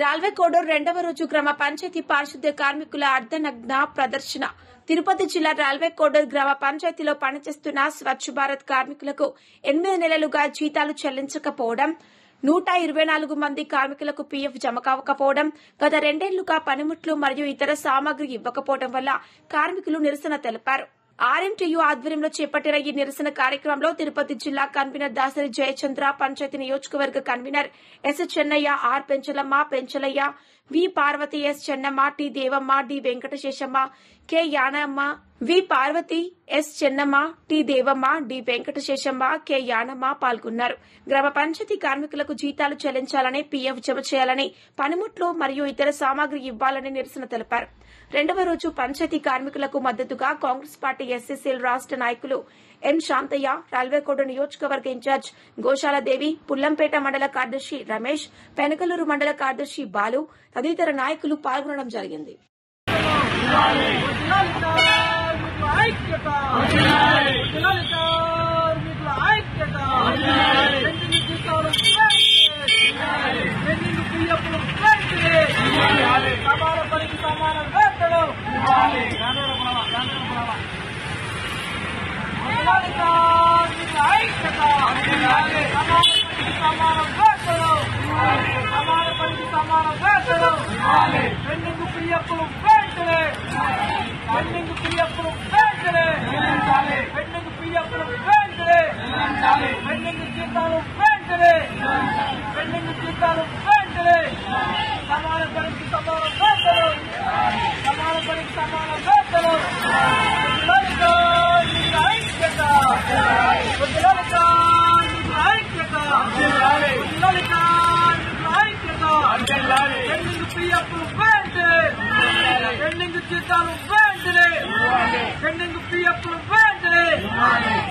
రాల్వే కోడూరు రెండవ రోజు గ్రామ పంచాయతీ పారిశుద్ధ్య కార్మికుల అర్ధనగ్న ప్రదర్శన. తిరుపతి జిల్లా రాల్వే కోడూరు గ్రామ పంచాయతీలో పనిచేస్తున్న స్వచ్ఛ భారత్ కార్మికులకు ఎనిమిది నెలలుగా జీతాలు చెల్లించకపోవడం నూట ఇరవై నాలుగు మంది కార్మికులకు పీఎఫ్ జమ కావకపోవడం గత రెండేళ్ళుగా పనిముట్లు మరియు ఇతర సామాగ్రి ఇవ్వకపోవడం వల్ల కార్మికులు నిరసన తెలిపారు. ఆర్ఎంటీయూ ఆధ్వర్యంలో చేపట్టిన ఈ నిరసన కార్యక్రమంలో తిరుపతి జిల్లా కన్వీనర్ దాసరి జయచంద్ర పంచాయతీ నియోజకవర్గ convener S Chennaiah R Penchalamma Penchalaiah V Parvathi S Chennamma T Devamma D Venkataseshamma K Yanamma V Parvathi S Chennamma T Devamma D Venkataseshamma K Yanamma పాల్గొన్నారు. గ్రామ పంచాయతీ కార్మికులకు జీతాలు చెల్లించాలని పీఎఫ్ జమ చేయాలని పనిముట్లు మరియు ఇతర సామాగ్రి ఇవ్వాలని నిరసన తెలిపారు. రెండవ రోజు పంచాయతీ కార్మికులకు మద్దతుగా కాంగ్రెస్ పార్టీ ఎస్ఎస్ఎల్ రాష్ట నాయకులు ఎం శాంతయ్య రైల్వేకోట నియోజకవర్గ ఇన్ఛార్జ్ గోశాలదేవి పుల్లంపేట మండల కార్యదర్శి రమేష్ పెనకలూరు మండల కార్యదర్శి బాలు తదితర నాయకులు పాల్గొనడం జరిగింది. కార్మికుల ఐక్యత పిల్లల కార్మికుల ఐక్యత పెండింగ్ జీతాలు పెండింగ్ పిఎఫ్లు సమాన పనికి సమాన వేతనం పిల్లల కార్మికుల ఐక్యత సమాన పనికి సమాన వేతనం సమాన పనికి సమాన వేతనం పెండింగ్ పిఎఫ్లు వెంటనే పెండింగ్ పియ్యప్పుడు వెంటనే పెండింగ్ పియ్యప్పుడు వెంటనే పెండింగ్ జీతాలు వెంటనే పెండింగ్ జీతాలు వెంటనే సమాన పనికి సమాన వేతలు సమాన పనికి సమాన వేతలు ఐక్యత. ఐక్యత. ఐక్యత. పెండింగ్ పిఎఫ్లు వెంటనే. పెండింగ్ జీతాలు వెంటనే పెండింగ్ పిఎఫ్లు వెంటనే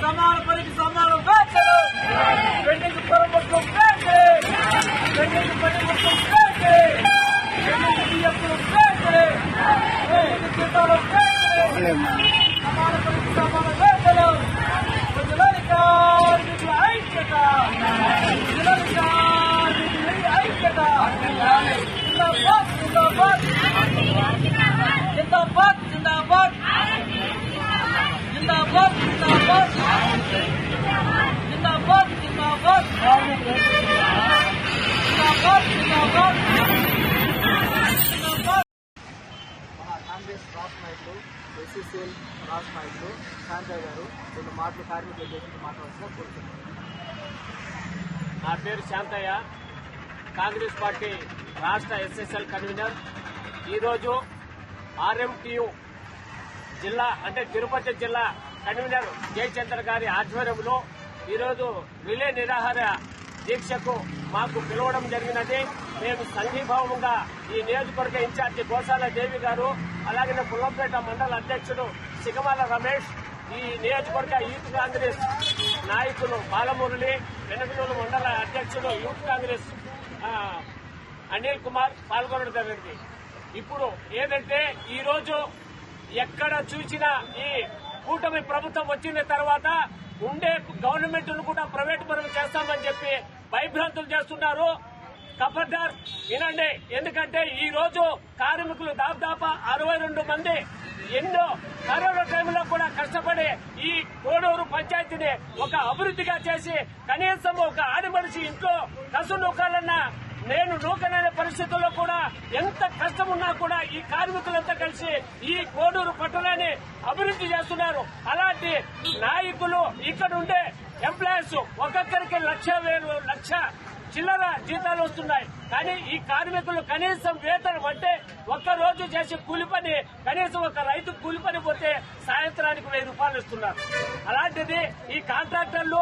సమాన పనికి సమాన వేతలు పెండింగ్ ఎస్సీసీఎల్ రాష్ట్ర నాయకులు శాంతయ్య గారు రెండు మాటలు కార్మికులు చేసి మాట్లాడాల్సిన కోరుతున్నాను. నా పేరు శాంతయ్య. కాంగ్రెస్ పార్టీ రాష్ట్ర ఎస్ఎస్ఎల్ కన్వీనర్. ఈరోజు ఆర్ఎంటియు జిల్లా అంటే తిరుపతి జిల్లా కన్వీనర్ జయచంద్ర గారి ఆధ్వర్యంలో ఈరోజు రిలే నిరాహార దీక్షకు మాకు పిలవడం జరిగినది. మేము సంఘీభావంగా ఈ నియోజకవర్గ ఇన్ఛార్జి గోశాల దేవి గారు అలాగే పుల్లంపేట మండల అధ్యక్షుడు సిగమాల రమేష్ ఈ నియోజకవర్గ యూత్ కాంగ్రెస్ నాయకులు బాలమురళి వెనకనూరు మండల అధ్యక్షుడు యూత్ కాంగ్రెస్ అనిల్ కుమార్ పాల్గొనడం జరిగింది. ఇప్పుడు ఏదంటే ఈరోజు ఎక్కడ చూసినా ఈ కూటమి ప్రభుత్వం వచ్చిన తర్వాత ఉండే గవర్నమెంట్ను కూడా ప్రైవేట్ పరం చేస్తామని చెప్పి భయభ్రాంతులు చేస్తున్నారు. ఖబర్దార్ వినండి. ఎందుకంటే ఈ రోజు కార్మికులు దాదాపు అరవై రెండు మంది ఎన్నో కరోనా టైంలో కూడా కష్టపడి ఈ కోడూరు పంచాయతీని ఒక అభివృద్ధిగా చేసి కనీసం ఒక ఆడి మనిషి ఇంట్లో కసు నూకాలన్నా నేను నూకనైన పరిస్థితుల్లో కూడా ఎంత కష్టం ఉన్నా కూడా ఈ కార్మికులంతా కలిసి ఈ కోడూరు పట్టణాన్ని అభివృద్ధి చేస్తున్నారు. అలాంటి నాయకులు ఇక్కడ ఉండే ఎంప్లాయీస్ ఒక్కొక్కరికి లక్ష వేలు లక్ష చిల్లర జీతాలు వస్తున్నాయి. కానీ ఈ కార్మికులు కనీసం వేతనం అంటే ఒక్క రోజు చేసే కూలి పని కనీసం ఒక రైతు కూలి పని పోతే సాయంత్రానికి వెయ్యి రూపాయలు ఇస్తున్నారు. అలాంటిది ఈ కాంట్రాక్టర్లు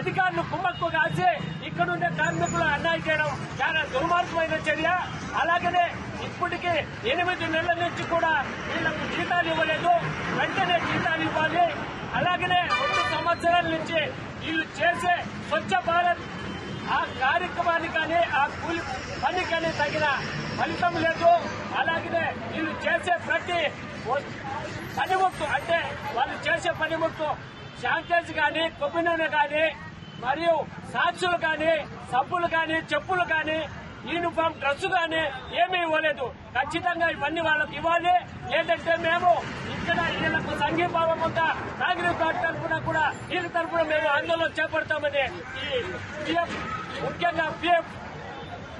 అధికారులు కుమ్మక్కు కాసి ఇక్కడుండే కార్మికులు అన్యాయం చేయడం చాలా దుర్మార్గమైన చర్య. అలాగనే ఇప్పటికీ ఎనిమిది నెలల నుంచి కూడా వీళ్ళకు జీతాలు ఇవ్వలేదు. వెంటనే జీతాలు ఇవ్వాలి. అలాగనే రెండు సంవత్సరాల నుంచి వీళ్ళు చేసే స్వచ్ఛ భారత్ కార్యక్రమానికి కానీ ఆ కూలి పని కానీ తగిన ఫలితం లేదు. అలాగనే వీళ్ళు చేసే ప్రతి వ- పనిముట్టు అంటే వాళ్ళు చేసే పనిముట్టు శానిటైజ్ కానీ కొబ్బరి నూనె కానీ మరియు సాక్షులు కానీ సబ్బులు కానీ చెప్పులు కానీ యూనిఫామ్ డ్రెస్ కానీ ఏమీ ఇవ్వలేదు. ఖచ్చితంగా ఇవన్నీ వాళ్ళకి ఇవ్వాలి. లేదంటే మేము ఇక్కడ వీళ్ళకు సంఘీభావం ఉందా కాంగ్రెస్ పార్టీ తరఫున కూడా వీళ్ళ తరఫున మేము ఆందోళన చేపడతామని ఈ ముఖ్యంగా పిఎఫ్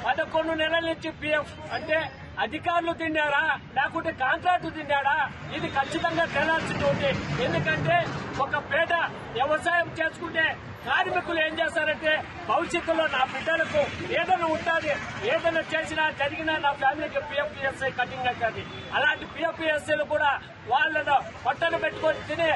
పదకొండు నెలల నుంచి పిఎఫ్ అంటే అధికారులు తిన్నారా? లేకుంటే కాంట్రాక్టు తిన్నాడా? ఇది ఖచ్చితంగా తేలాల్సింది ఉంది ఎందుకంటే ఒక పేద వ్యవసాయం చేసుకుంటే కార్మికులు ఏం చేస్తారంటే భవిష్యత్తులో నా బిడ్డలకు ఏదైనా ఉంటుంది ఏదైనా చేసినా జరిగినా నా ఫ్యామిలీకి పిఎఫ్పిఎస్ఐ కటింగ్ అవుతుంది అలాంటి పిఎఫ్పిఎస్ఐలు కూడా వాళ్ళను పట్టణ పెట్టుకొని తినే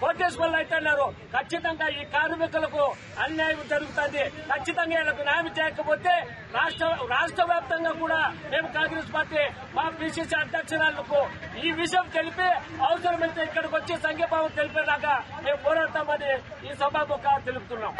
కోటేశ్వర్లు అవుతున్నారు ఖచ్చితంగా ఈ కార్మికులకు అన్యాయం జరుగుతుంది. ఖచ్చితంగా వీళ్ళకు న్యాయం చేయకపోతే రాష్ట్ర రాష్ట్ర వ్యాప్తంగా కూడా మేము కాంగ్రెస్ పార్టీ మా పిసిసి అధ్యక్షురాలకు ఈ విషయం తెలిపి అవసరమైతే ఇక్కడికి వచ్చి సంఘీభావం తెలిపేలాగా మేము పోరాడతామని ఈ సభాముఖ తెలుపుతున్నాం.